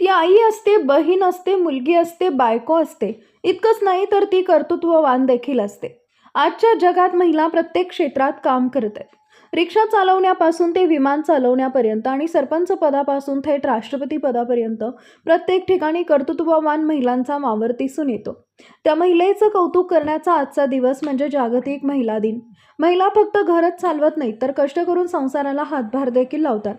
ती आई असते बहीण असते मुलगी असते बायको असते. इतकंच नाही तर ती कर्तृत्ववान देखील असते. आजच्या जगात महिला प्रत्येक क्षेत्रात काम करत आहेत. रिक्षा चालवण्यापासून ते विमान चालवण्यापर्यंत आणि सरपंच पदापासून थेट राष्ट्रपती पदापर्यंत प्रत्येक ठिकाणी कर्तृत्ववान महिलांचा वावर दिसून येतो. त्या महिलेचं कौतुक करण्याचा आजचा दिवस म्हणजे जागतिक महिला दिन. महिला फक्त घरच चालवत नाहीत तर कष्ट करून संसाराला हातभार देखील लावतात.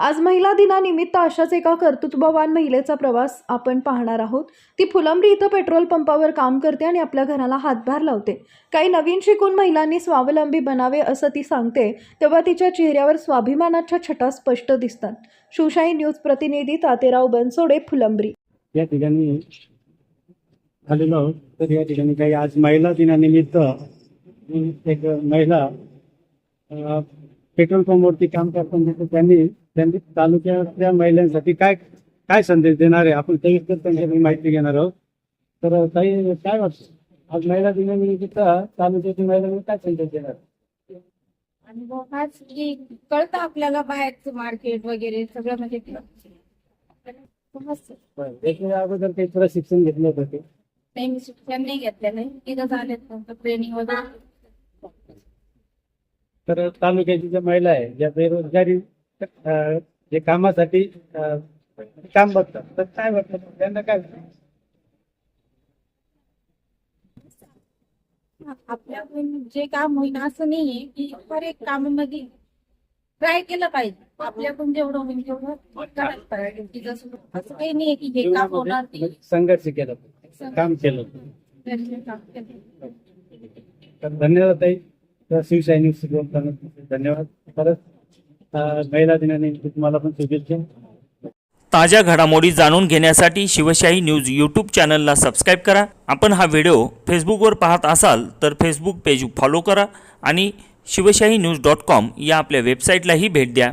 आज महिला दिनानिमित्त अशाच एका कर्तृत्ववान महिलेचा प्रवास आपण पाहणार आहोत. ती फुलंब्री इथं पेट्रोल पंपावर काम करते आणि आपल्या घराला हातभार लावते. काही नवीन शिकून महिलांनी स्वावलंबी बनावे असं ती सांगते तेव्हा तिच्या चेहऱ्यावर स्वाभिमानाच्या छटा स्पष्ट दिसतात. शिवशाही न्यूज प्रतिनिधी तातेराव बनसोडे फुलंब्री. या ठिकाणी आलेलो आहोत तर या ठिकाणी काही आज महिला दिनानिमित्त एक महिला पेट्रोल पंपवरती काम करताना त्यांनी त्यांनी तालुक्यातल्या महिलांसाठी काय काय संदेश देणार आहे? आपण सविस्तर त्यांच्याकडे माहिती घेणार आहोत. तर काही काय वाटतं? आज महिला दिनानिमित्त तालुक्यातील महिलांनी काय संदेश देणार? आज की कळतं आपल्याला बाहेरचं मार्केट वगैरे सगळं म्हणजे समजतं. बरं. याच्या अगोदर काही प्रशिक्षण घेतलं होतं ते नाही मी शिक्षण नाही घेतलेलं आहे तिथं झालेत ट्रेनिंग वगैरे. तर तालुक्याची ज्या महिला आहे ज्या बेरोजगारी जे कामासाठी काम बघतात. तर काय वाटतं त्यांना काय आपल्याकडून जे काम होईल असं नाहीये की हर एक कामामध्ये ट्राय केलं पाहिजे. आपल्याकडून जेवढं होईल तेवढं करायला पाहिजे. की जसं असं काही नाहीये की हे काम होणार नाही. संघर्ष केला काम केलं. तर धन्यवाद ताई. तर शिवशाही न्यूज बोलताना धन्यवाद. परत महिला दिनानिमित्त तुम्हाला पण शुभेच्छा. ताज्या घडामोडी जाणून घेण्यासाठी शिवशाही न्यूज यूट्यूब चॅनलला सबस्क्राईब करा. आपण हा व्हिडिओ फेसबुकवर पाहत असाल तर फेसबुक पेज फॉलो करा आणि शिवशाही न्यूज डॉट कॉम या आपल्या वेबसाईटलाही भेट द्या.